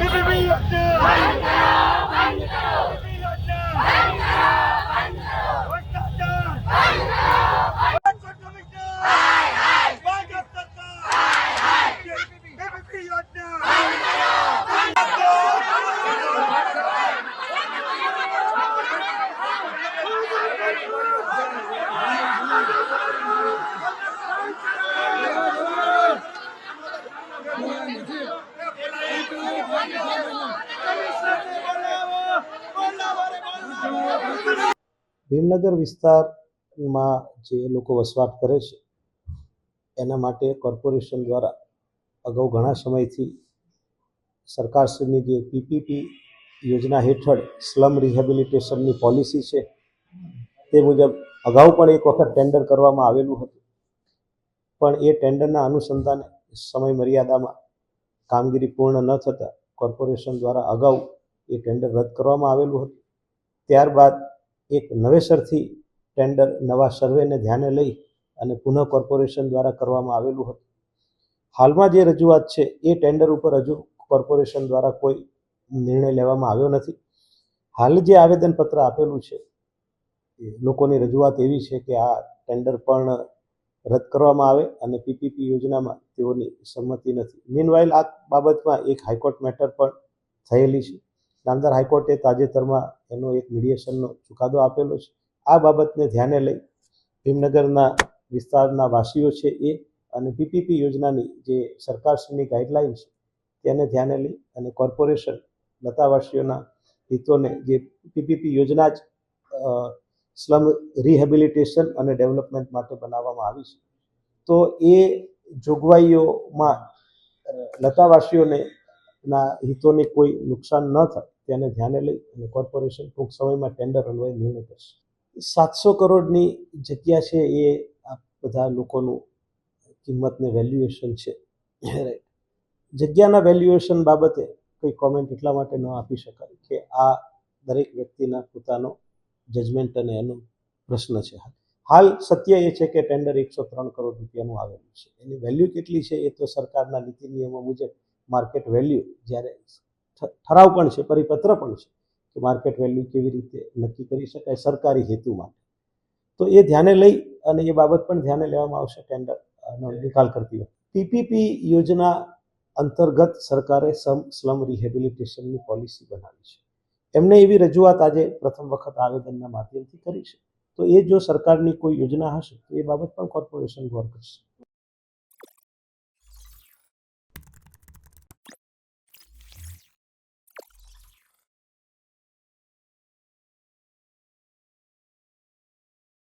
PPP યોજના PPP Bhimnagar વિસ્તારમાં જે લોકો વસવાટ કરે છે, એના માટે કોર્પોરેશન દ્વારા અગાઉ ઘણા સમયથી સરકારશ્રીની જે પીપીપી યોજના હેઠળ સ્લમ રિહેબિલિટેશનની પોલિસી છે, તે મુજબ અગાઉ પણ એક વખત ટેન્ડર કરવામાં આવેલું હતું. પણ એ ટેન્ડરના અનુસંધાને સમય મર્યાદામાં કામગીરી પૂર્ણ ન થતાં કોર્પોરેશન દ્વારા અગાઉ એ ટેન્ડર રદ કરવામાં આવેલું હતું. ત્યારબાદ એક નવેસરથી ટેન્ડર, નવા સર્વેને ધ્યાને લઈ અને પુનઃ કોર્પોરેશન દ્વારા કરવામાં આવેલું હતું. હાલમાં જે રજૂઆત છે, એ ટેન્ડર ઉપર હજુ કોર્પોરેશન દ્વારા કોઈ નિર્ણય લેવામાં આવ્યો નથી. હાલ જે આવેદનપત્ર આપેલું છે લોકોની રજૂઆત એવી છે કે આ ટેન્ડર પણ રદ કરવામાં આવે અને પીપીપી યોજનામાં તેઓની સંમતિ નથી. મીનવાઇલ આ બાબતમાં એક હાઈકોર્ટ મેટર પણ થયેલી છે. નામદાર હાઈકોર્ટે તાજેતરમાં એનો એક મીડિયેશનનો ચુકાદો આપેલો છે. આ બાબતને ધ્યાને લઈ ભીમનગરના વિસ્તારના વાસીઓ છે એ અને પીપીપી યોજનાની જે સરકારશ્રીની ગાઈડલાઇન છે તેને ધ્યાને લઈ અને કોર્પોરેશન લતાવાસીઓના હિતોને જે પીપીપી યોજના જ સ્લમ રિહેબિલિટેશન અને ડેવલપમેન્ટ માટે બનાવવામાં આવી છે. તો એ જોગવાઈઓમાં લતાવાસીઓને ના હિતોને કોઈ નુકસાન ન થાય, તેને ધ્યાને લઈ અને કોર્પોરેશન ટૂંક સમયમાં ટેન્ડર અન્વયે નિર્ણય કરશે. સાતસો કરોડની જગ્યા છે એ આ બધા લોકોનું કિંમતને વેલ્યુએશન છે. રાઈટ જગ્યાના વેલ્યુએશન બાબતે કોઈ કોમેન્ટ એટલા માટે ન આપી શકાય કે આ દરેક વ્યક્તિના પોતાનો જજમેન્ટ અને એનો પ્રશ્ન છે. હાલ સત્ય એ છે કે ટેન્ડર એકસો ત્રણ કરોડ રૂપિયાનું આવેલું છે. એની વેલ્યુ કેટલી છે એ તો સરકારના નીતિ નિયમો મુજબ માર્કેટ વેલ્યુ જ્યારે ઠરાવ પણ છે, પરિપત્ર પણ છે કે માર્કેટ વેલ્યુ કેવી રીતે નક્કી કરી શકાય સરકારી હેતુ માટે. તો એ ધ્યાને લઈ અને એ બાબત પણ ધ્યાને લેવામાં આવશે ટેન્ડરનો નિકાલ કરતી વખતે. પીપીપી યોજના અંતર્ગત સરકારે સમ સ્લમ રિહેબિલિટેશનની પોલિસી બનાવી છે. એમને એવી રજૂઆત આજે પ્રથમ વખત આવેદનના માધ્યમથી કરી છે. તો એ જો સરકારની કોઈ યોજના હશે તો એ બાબત પણ કોર્પોરેશન ગોર કરશે.